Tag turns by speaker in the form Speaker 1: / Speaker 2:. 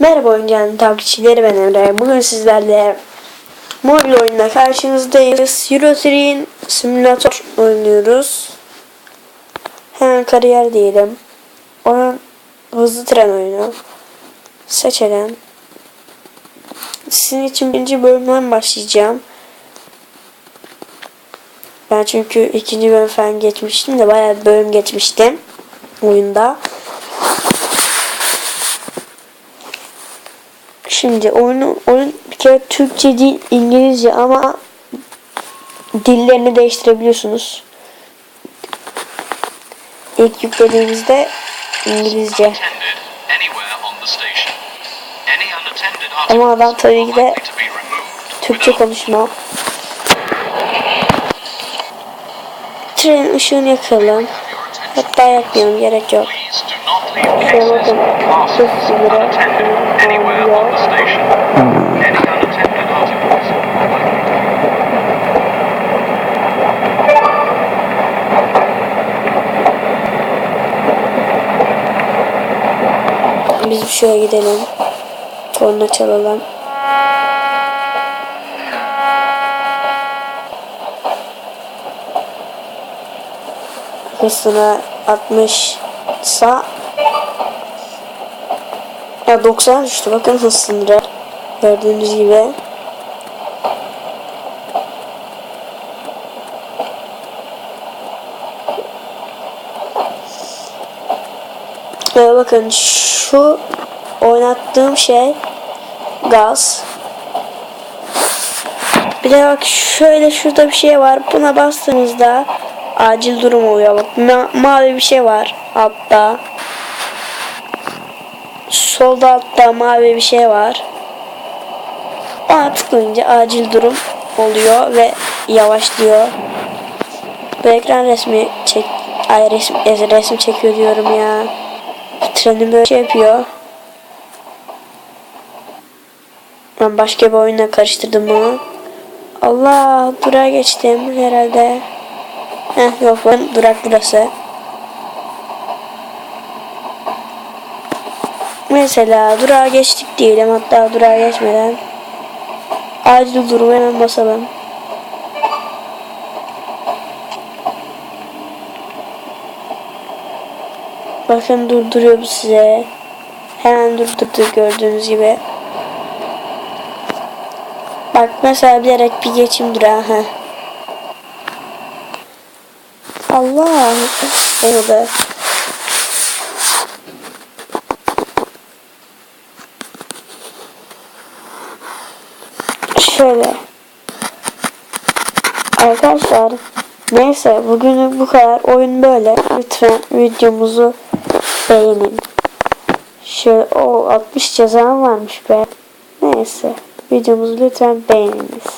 Speaker 1: Merhaba oyuncağın takipçileri ben Emre. Bugün sizlerle mobil oyunda karşınızdayız. Euro Train Simulator oynuyoruz. Hemen kariyer diyelim. Oyun hızlı tren oyunu. Seçelim. Sizin için birinci bölümden başlayacağım. Ben çünkü ikinci bölüm falan geçmiştim de bayağı bölüm geçmiştim oyunda. Şimdi oyunu oyun bir kere Türkçe değil İngilizce ama dillerini değiştirebiliyorsunuz. İlk yüklediğimizde İngilizce. Ama
Speaker 2: articles
Speaker 1: tabii ki de Türkçe konuşma. Tren ışığını yakalım. Hatta yakmayalım gerek yok.
Speaker 2: To be
Speaker 1: Biz bir şöyle gidelim. Korna çalalım. Hızına 60 sa ya 90 düştü bakın hız. Gördüğünüz gibi. Ve bakın şu oynattığım şey gaz. Bir de bak şöyle şurada bir şey var. Buna bastığınızda acil durum oluyor. Bak ma- mavi bir şey var altta. Solda altta mavi bir şey var. Ona tıklayınca acil durum oluyor ve yavaşlıyor. Bu ekran resmi çek ay resim, resim çekiyor diyorum ya. Treni böyle şey yapıyor. Ben başka bir oyuna karıştırdım bunu. Allah durağa geçtim herhalde. Heh yok durak burası. Mesela durağa geçtik diyelim hatta durağa geçmeden. Acil durum hemen basalım. Bakın durduruyor size. Hemen durdurdu gördüğünüz gibi. Bak mesela bilerek bir geçim durağı. Heh. Allah. Eyvallah. Şöyle. Arkadaşlar neyse bugünlük bu kadar. Oyun böyle. Lütfen videomuzu beğenin. Şöyle o 60 cezam varmış be. Neyse videomuzu lütfen beğeniniz.